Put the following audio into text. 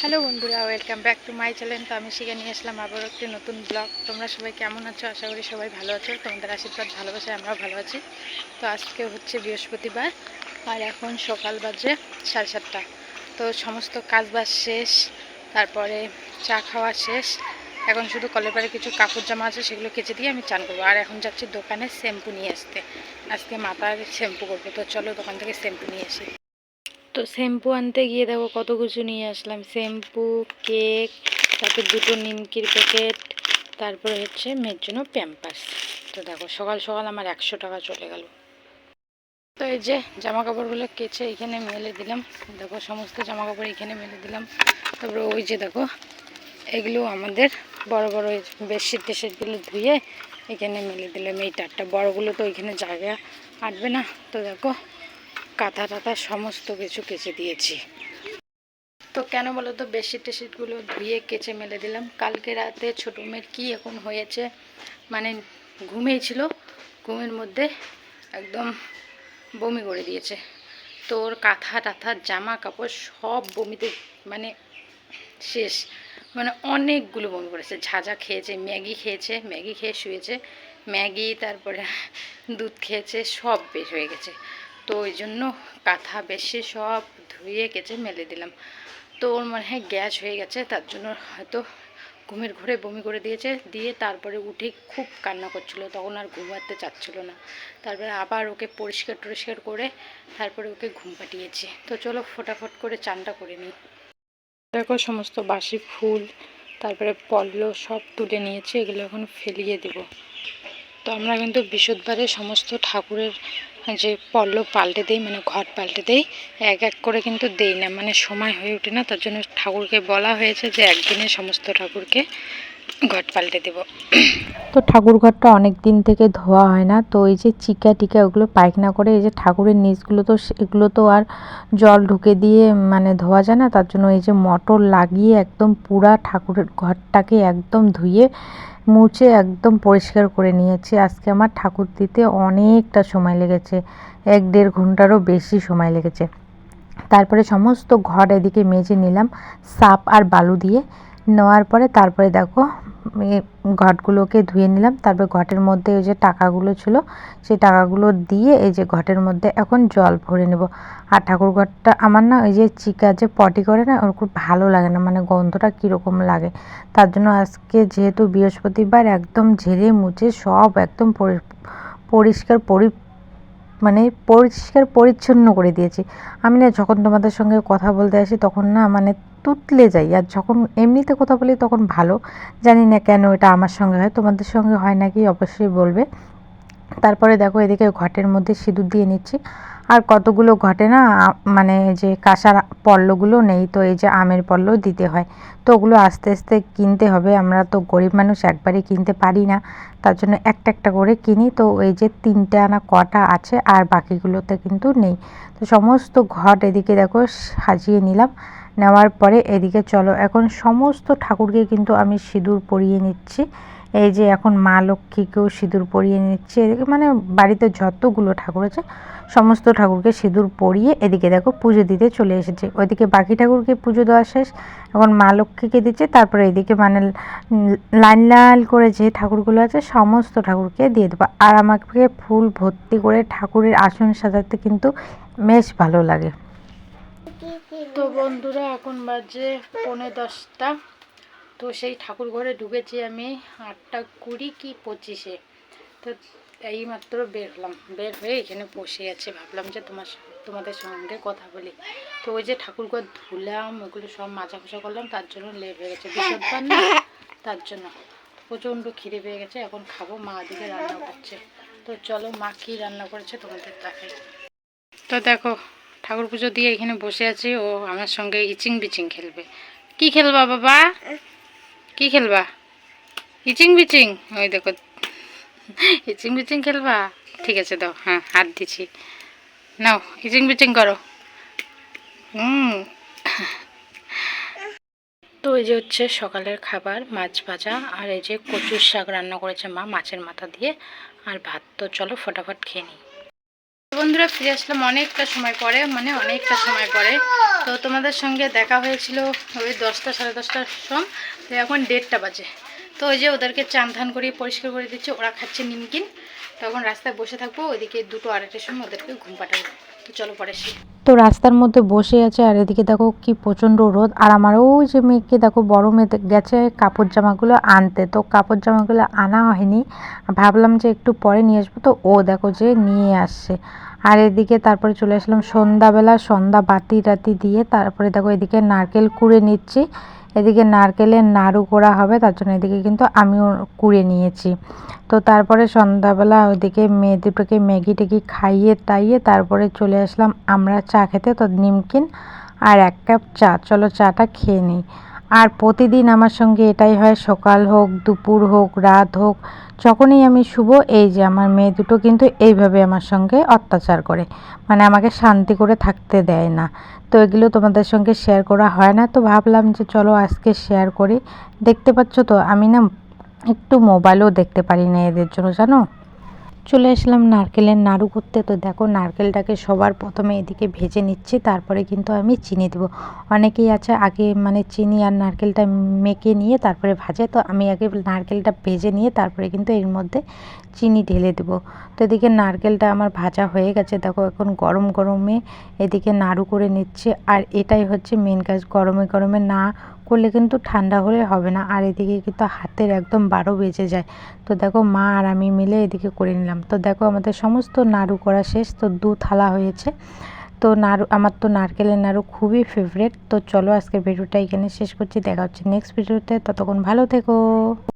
Hello বন্ধুরা, welcome back to my channel. তো আমি শিখে নিয়ে আসলাম আবার একটি নতুন ব্লগ। তোমরা সবাই কেমন আছো? আশা করি সবাই ভালো আছো। তোমাদের আশীর্বাদ ভালোবাসে আমরাও ভালো আছি। তো আজকে হচ্ছে বৃহস্পতিবার, আর এখন সকাল বাজে সাড়ে সাতটা। তো সমস্ত কাজ বাজ শেষ, তারপরে চা খাওয়া শেষ। এখন শুধু কলের পাড়ে কিছু কাপড় জামা আছে, সেগুলো কেচে দিয়ে আমি চান করব। আর এখন যাচ্ছি দোকানে শ্যাম্পু নিয়ে আসতে। আজকে মাথার শ্যাম্পু করব। তো চলো দোকান থেকে শ্যাম্পু নিয়ে আসি। তো শ্যাম্পু আনতে গিয়ে দেখো কত কিছু নিয়ে আসলাম। শ্যাম্পু, কেক, তারপর দুটো নিমকির প্যাকেট, তারপরে হচ্ছে মেয়ের জন্য প্যাম্পাস তো দেখো, সকাল সকাল আমার একশো টাকা চলে গেল। তো এই যে জামা কাপড়গুলো কেচে এখানে মেলে দিলাম। দেখো, সমস্ত জামা কাপড় এখানে মেলে দিলাম। তারপরে ওই যে দেখো, এগুলো আমাদের বড় বড় বেডশিট টেডশিটগুলো ধুয়ে এখানে মেলে দিলাম। এই টাটটা বড়গুলো তো ওইখানে জায়গা আটবে না। তো দেখো কাঁথা টাথা সমস্ত কিছু কেচে দিয়েছি। তো কেন বলো তো বেডশিট টেডশিটগুলো ধুয়ে কেচে মেলে দিলাম। কালকে রাতে ছোটো মেয়ের কী এখন হয়েছে মানে ঘুমিয়েছিল ছিল, ঘুমের মধ্যে একদম বমি করে দিয়েছে। তো ওর কাঁথা টাথা, জামা কাপড় সব বমিতে মানে শেষ। মানে অনেকগুলো বমি করেছে। ঝাঁঝা খেয়েছে, ম্যাগি খেয়েছে, ম্যাগি খেয়ে শুয়েছে, ম্যাগি, তারপরে দুধ খেয়েছে, সব বের হয়ে গেছে। তো ওই জন্য কাঁথা বেশি সব ধুয়ে কেচে মেলে দিলাম। তো ওর মনে হয় গ্যাস হয়ে গেছে, তার জন্য হয়তো ঘুমের ঘরে বমি করে দিয়েছে। দিয়ে তারপরে উঠে খুব কান্না করছিল, তখন আর ঘুমাতে চাচ্ছিল না। তারপরে আবার ওকে পরিষ্কার টরিষ্কার করে তারপরে ওকে ঘুম পাঠিয়েছি। তো চলো ফটাফট করে চানটা করে নিই। দেখো সমস্ত বাসি ফুল, তারপরে পল্ল সব তুলে নিয়েছি, এগুলো এখন ফেলিয়ে দেব। তো আমরা কিন্তু বিশুদ্ধবারে সমস্ত ঠাকুরের যে পল্লব পাল্টে দেই মানে ঘট পাল্টে দেই, এক এক করে কিন্তু দেই না। মানে সময় হয়ে ওঠে না, তার জন্য ঠাকুরকে বলা হয়েছে যে একদিনে সমস্ত ঠাকুরকে ঘট পাল্টে দেব। তো ঠাকুর ঘরটা অনেক দিন থেকে ধোয়া হয় না, তো এই যে চিকা টিকা ওগুলো পায়খানা করে, এই যে ঠাকুরের নিচগুলো তো এগুলো তো আর জল ঢুকে দিয়ে মানে ধোয়া যায় না, তার জন্য এই যে মোটর লাগিয়ে একদম পুরা ঠাকুরের ঘরটাকে একদম ধুয়ে মুছে একদম পরিষ্কার করে নিয়েছি। আজকে আমার ঠাকুর দিতে অনেকটা সময় লেগেছে। এক দেড় ঘন্টারও বেশি সময় লেগেছে। তারপরে সমস্ত ঘর এদিকে মেজে নিলাম, সাপ আর বালু দিয়ে। নেওয়ার পরে তারপরে দেখো ঘটগুলোকে ধুয়ে নিলাম। তারপর ঘটের মধ্যে ওই যে টাকাগুলো ছিল, সেই টাকাগুলো দিয়ে এই যে ঘটের মধ্যে এখন জল ভরে নেব। আর ঠাকুর ঘরটা আমার না ওই যে চিকা যে পটি করে না, ওর খুব ভালো লাগে না মানে গন্ধটা কীরকম লাগে। তার জন্য আজকে যেহেতু বৃহস্পতিবার, একদম ঝেড়ে মুছে সব একদম পরিষ্কার পরি মানে পরিষ্কার পরিচ্ছন্ন করে দিয়েছি। আমি না যখন তোমাদের সঙ্গে কথা বলতে আসি, তখন না মানে তুতলে যাই। আর যখন এমনিতে কথা বলি তখন ভালো। জানি না কেন এটা আমার সঙ্গে হয়, তোমাদের সঙ্গে হয় নাকি অবশ্যই বলবে। তারপরে দেখো এদিকে ঘটের মধ্যে সিঁদুর দিয়ে নিচ্ছি। আর কতগুলো ঘটে না মানে যে কাঁসার পল্লগুলো নেই, তো এই যে আমের পল্ল দিতে হয়। তো ওগুলো আস্তে আস্তে কিনতে হবে। আমরা তো গরিব মানুষ, একবারই কিনতে পারি না। তার জন্য একটা একটা করে কিনি। তো এই যে তিনটে আনা কটা আছে, আর বাকিগুলোতে কিন্তু নেই। তো সমস্ত ঘট এদিকে দেখো সাজিয়ে নিলাম। নেওয়ার পরে এদিকে চলো। এখন সমস্ত ঠাকুরকে কিন্তু আমি সিঁদুর পরিয়ে নিচ্ছি। এই যে এখন মা লক্ষ্মীকেও সিঁদুর পরিয়ে নিচ্ছে। এদিকে মানে বাড়িতে যতগুলো ঠাকুর আছে, সমস্ত ঠাকুরকে সিঁদুর পরিয়ে এদিকে দেখো পুজো দিতে চলে এসেছে। ওইদিকে বাকি ঠাকুরকে পুজো দেওয়া শেষ। এখন মা লক্ষ্মীকে দিচ্ছে। তারপরে এদিকে মানে লাইন লাল করে যে ঠাকুরগুলো আছে, সমস্ত ঠাকুরকে দিয়ে দেবো। আর আমাকে ফুল ভর্তি করে ঠাকুরের আসন সাজাতে কিন্তু বেশ ভালো লাগে। তো বন্ধুরা, এখন বাজে পৌনে দশটা। তো সেই ঠাকুর ঘরে ঢুকেছি আমি আটটা কুড়ি কি পঁচিশে। তো এই মাত্র বের হলাম। বের হয়ে এখানে বসে আছে। ভাবলাম যে তোমার তোমাদের সঙ্গে কথা বলি। তো ওই যে ঠাকুর ঘর ধুলাম, ওগুলো সব মাজা খোসা করলাম, তার জন্য লেট হয়ে গেছে। বিশুদ্ধবার না? তার জন্য। প্রচণ্ড খিদে পেয়ে গেছে। এখন খাব। মা দিকে রান্না করছে। তো চলো মা কী রান্না করেছে তোমাদের দেখাই। তো দেখো ঠাকুর পুজো দিয়ে এখানে বসে আছি, ও আমার সঙ্গে ইচিং বিচিং খেলবে। কি খেলবা বাবা? কি খেলবা? ইচিং বিচিং? ওই দেখো, ইচিং বিচিং খেলবা? ঠিক আছে, দাও হ্যাঁ হাত দিচ্ছি। নাও, ইচিং বিচিং করো। হুম তো এই যে হচ্ছে সকালের খাবার, মাছ ভাজা, আর এই যে কচুর শাক রান্না করেছে মা মাছের মাথা দিয়ে, আর ভাত। তো চলো, ফটাফট খেয়ে নিই। বন্ধুরা ফিরে আসলাম অনেকটা সময় পরে মানে অনেকটা সময় পরে। তো তোমাদের সঙ্গে দেখা হয়েছিল ওই দশটা, সাড়ে দশটার সময়। তো এখন দেড়টা বাজে। তো ওই যে ওদেরকে চান ধান করে পরিষ্কার করে দিচ্ছে, ওরা খাচ্ছে নিমকিন। তখন রাস্তায় বসে থাকব, ওইদিকে দুটো আড়াইটার সময় ওদেরকে ঘুম পাঠাবো। তো চলো পরে আসি। তো রাস্তার মধ্যে বসে আছে আর এদিকে দেখো কি প্রচণ্ড রোদ। আর আমার ওই যে মেয়েকে দেখো বড় মেয়ে গেছে কাপড় জামাগুলো আনতে। তো কাপড় জামাগুলো আনা হয়নি। ভাবলাম যে একটু পরে নিয়ে আসব। তো ও দেখো যে নিয়ে আসছে। আর এদিকে তারপরে চলে আসলাম সন্ধ্যাবেলা সন্ধ্যা বাতি টাতি দিয়ে তারপরে দেখো এদিকে নারকেল কুড়ে নিচ্ছি। এদিকে নারকেলের নাড়ু করা হবে, তার জন্য এদিকে কিন্তু আমিও কুড়ে নিয়েছি। তো তারপরে সন্ধ্যাবেলা ওইদিকে মেয়ে দুটোকে ম্যাগি টেগি খাইয়ে টাইয়ে তারপরে চলে আসলাম আমরা চা খেতে, তো নিমকিন আর এক কাপ চা। চলো চাটা খেয়ে নিই। আর প্রতিদিন আমার সঙ্গে এটাই হয়, সকাল হোক, দুপুর হোক, রাত হোক, যখনই আমি শুভ এই যে আমার মেয়ে দুটো কিন্তু এইভাবে আমার সঙ্গে অত্যাচার করে। মানে আমাকে শান্তি করে থাকতে দেয় না। তো এগুলো তোমাদের সঙ্গে শেয়ার করা হয় না। তো ভাবলাম যে চলো আজকে শেয়ার করি। দেখতে পাচ্ছ তো, আমি না একটু মোবাইলও দেখতে পারি না এদের জন্য, জানো? চলে আসলাম নারকেলের নাড়ু করতে। তো দেখো, নারকেলটাকে সবার প্রথমে এদিকে ভেজে নিচ্ছি, তারপরে কিন্তু আমি চিনি দেবো। অনেকেই আছে আগে মানে চিনি আর নারকেলটা মেখে নিয়ে তারপরে ভাজে। তো আমি আগে নারকেলটা ভেজে নিয়ে তারপরে কিন্তু এর মধ্যে চিনি ঢেলে দেবো। তো এদিকে নারকেলটা আমার ভাজা হয়ে গেছে। দেখো, এখন গরম গরমে এদিকে নাড়ু করে নিচ্ছে। আর এটাই হচ্ছে মেন কাজ। গরমে গরমে না করলে কিন্তু ঠান্ডা হলে হবে না। আর এদিকে কিন্তু হাতের একদম বারো বেজে যায়। তো দেখো মা আর আমি মিলে এদিকে করে নিলাম। তো দেখো আমাদের সমস্ত নাড়ু করা শেষ। তো দু থালা হয়েছে। তো নাড়ু, আমার তো নারকেলের নাড়ু খুবই ফেভারেট তো চলো আজকের ভিডিওটা এখানে শেষ করছি। দেখা হচ্ছে নেক্সট ভিডিওতে ততক্ষণ ভালো থেকো।